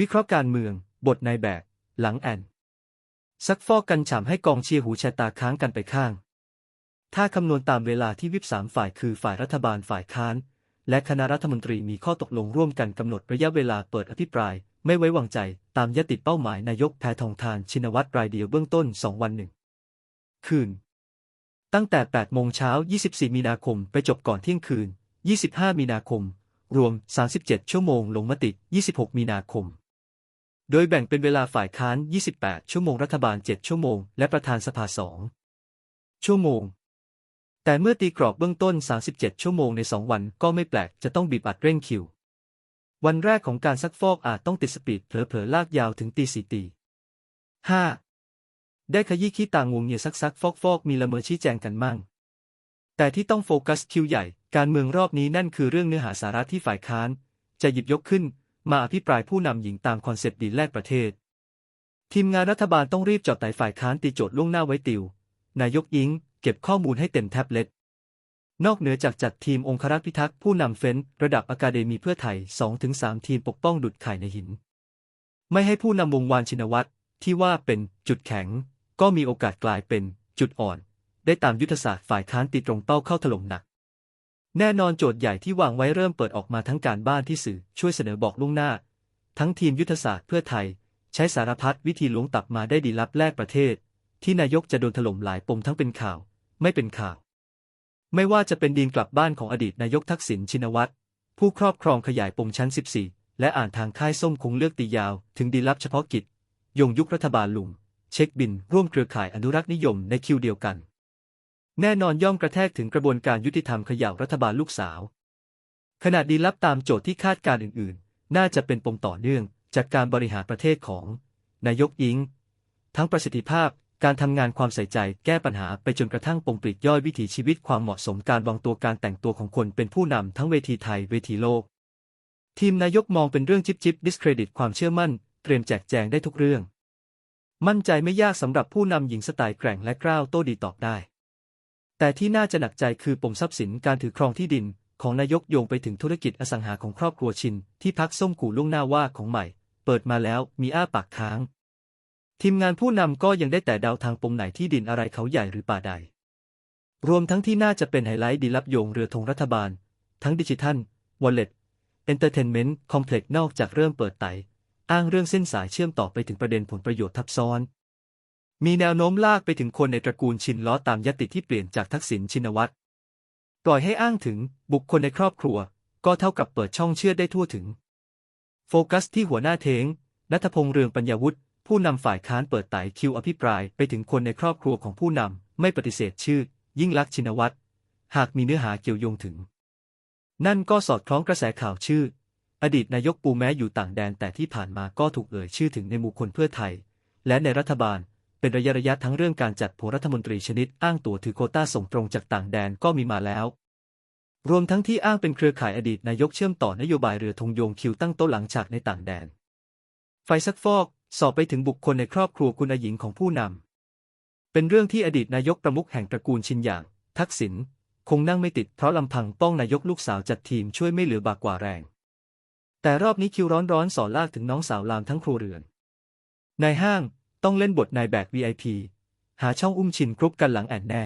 วิเคราะห์การเมือง บทนายแบบหลังแอนซักฟอกกันฉ่ำให้กองเชียร์หูชะตาค้างกันไปข้าง ถ้าคำนวณตามเวลาที่วิปสามฝ่ายคือฝ่ายรัฐบาลฝ่ายค้าน และคณะรัฐมนตรีมีข้อตกลงร่วมกันกำหนดระยะเวลาเปิดอภิปราย ไม่ไว้วางใจ ตามยติเป้าหมายนายกแพทองทานชินวัตรรายเดียวเบื้องต้น 2 วันหนึ่งคืน ตั้งแต่ 8 โมงเช้า 24 มีนาคม ไปจบก่อนเที่ยงคืน 25 มีนาคม รวม 37 ชั่วโมง ลงมติ 26 มีนาคม โดยแบ่งเป็นเวลาฝ่ายค้าน 28 ชั่วโมงรัฐบาล 7 ชั่วโมง และประธานสภา 2 ชั่วโมง แต่เมื่อตีกรอบเบื้องต้น 37 ชั่วโมงใน 2 วันก็ไม่แปลกจะต้องบีบอัดเร่งคิว วันแรกของการซักฟอกอาจต้องติดสปีดเผลอๆ ลากยาวถึงตีสี่ตีห้าได้ขยี้ขี้ตางวงเงียซักซักฟอกฟอกมีละเมอชี้แจงกันมั่ง แต่ที่ต้องโฟกัสคิวใหญ่ การเมืองรอบนี้นั่นคือเรื่องเนื้อหาสาระที่ฝ่ายค้าน จะหยิบยกขึ้น มาอภิปรายผู้นำหญิงตามคอนเซปต์ดีแลกประเทศ ทีมงานรัฐบาลต้องรีบจอดไต่ฝ่ายค้านตีโจทย์ล่วงหน้าไว้ติว นายกยิง เก็บข้อมูลให้เต็มแท็บเล็ต นอกเหนือจากจัดทีมองครักษ์พิทักษ์ผู้นำเฟ้น ระดับอะคาเดมีเพื่อไทย 2-3 ทีมปกป้องดุดไข่ในหิน ไม่ให้ผู้นำวงวานชินวัตรที่ว่าเป็นจุดแข็ง ก็มีโอกาสกลายเป็นจุดอ่อน ได้ตามยุทธศาสตร์ฝ่ายค้านตีตรงเป้าเข้าถล่มหนัก แน่นอนโจทย์ใหญ่ที่วางไว้เริ่มเปิดออกมาทั้งการบ้านที่สื่อช่วยเสนอบอกล่วงหน้า ทั้งทีมยุทธศาสตร์เพื่อไทย ใช้สารพัดวิธีล้วงตับมาได้ดีลับแลกประเทศ ที่นายกจะโดนถล่มหลายปมทั้งเป็นข่าว ไม่เป็นข่าว ไม่ว่าจะเป็นดีนกลับบ้านของอดีตนายกทักษิณชินวัตรผู้ครอบครองขยายปมชั้น 14 และอ่านทางค่ายส้มคงเลือกตียาว ถึงดีลับเฉพาะกิจยงยุครัฐบาลลุง เช็คบิน ร่วมเครือข่ายอนุรักษ์นิยมในคิวเดียวกัน แน่นอนย่อมกระแทกถึงกระบวนการยุติธรรมขย่ารัฐบาลลูกสาว ขณะดีลับตามโจทย์ที่คาดการอื่น ๆ น่าจะเป็นปมต่อเนื่องจากการบริหารประเทศของ นายกอิง ทั้งประสิทธิภาพการทำงานความใส่ใจแก้ปัญหาไปจนกระทั่งปมปลีกย่อยวิถีชีวิตความเหมาะสมการวางตัวการแต่งตัวของคนเป็นผู้นำทั้งเวทีไทยเวทีโลก ทีมนายกมองเป็นเรื่องจิบจิบดิสเครดิตความเชื่อมั่น เตรียมแจกแจงได้ทุกเรื่อง มั่นใจไม่ยากสำหรับผู้นำหญิงสไตล์แกร่งและกล้าวโต้ดีตอบได้ แต่ที่น่าจะหนักใจคือปมทรัพย์สินการถือครองที่ดิน ของนายกโยงไปถึงธุรกิจอสังหาของครอบครัวชิน ที่พักส้มกู่ล่วงหน้าว่าของใหม่ เปิดมาแล้วมีอ้าปากค้าง ทีมงานผู้นำก็ยังได้แต่เดาทางปมไหนที่ดินอะไรเขาใหญ่หรือป่าใด รวมทั้งที่น่าจะเป็นไฮไลท์ดีลับโยงเรือธงรัฐบาล ทั้งดิจิทัลวอลเล็ตเอนเตอร์เทนเมนต์คอมเพล็กซ์นอกจากเริ่มเปิดไตอ้างเรื่องเส้นสายเชื่อมต่อไปถึงประเด็นผลประโยชน์ทับซ้อน มีแนวโน้มลากไปถึงคนในตระกูลชินล้อตามยติที่เปลี่ยนจากทักษิณชินวัตรปล่อยให้อ้างถึงบุคคลในครอบครัว ก็เท่ากับเปิดช่องเชื่อได้ทั่วถึง โฟกัสที่หัวหน้าเทงนัทพงษ์เรืองปัญญาวุฒิผู้นำฝ่ายค้านเปิดไต่คิวอภิปรายไปถึงคนในครอบครัวของผู้นำไม่ปฏิเสธชื่อ ยิ่งลักษณ์ชินวัตรหากมีเนื้อหาเกี่ยวโยงถึง นั่นก็สอดคล้องกระแสข่าวชื่อ อดีตนายกปูแม้อยู่ต่างแดนแต่ที่ผ่านมาก็ถูกเอ่ยชื่อถึงในหมู่คนเพื่อไทย และในรัฐบาล เป็นระยะระยะทั้งเรื่องการจัดโผรัฐมนตรีชนิดอ้างตัวถือโคต้าส่งตรงจากต่างแดนก็มีมาแล้ว รวมทั้งที่อ้างเป็นเครือข่ายอดีตนายกเชื่อมต่อนโยบายเรือธงโยงคิวตั้งโต๊ะหลังฉากในต่างแดน ไฟซักฟอก สอบไปถึงบุคคลในครอบครัวคุณอหญิงของผู้นำ เป็นเรื่องที่อดีตนายกประมุขแห่งตระกูลชินอย่าง ทักษิณคงนั่งไม่ติดเพราะลำพังป้องนายกลูกสาวจัดทีมช่วยไม่เหลือบากกว่าแรง แต่รอบนี้คิวร้อนๆสอนลากถึงน้องสาวลามทั้งครัวเรือนนายห้าง ต้องเล่นบทนายแบก VIP หาช่องอุ้มชินครบกันหลังแอนแน่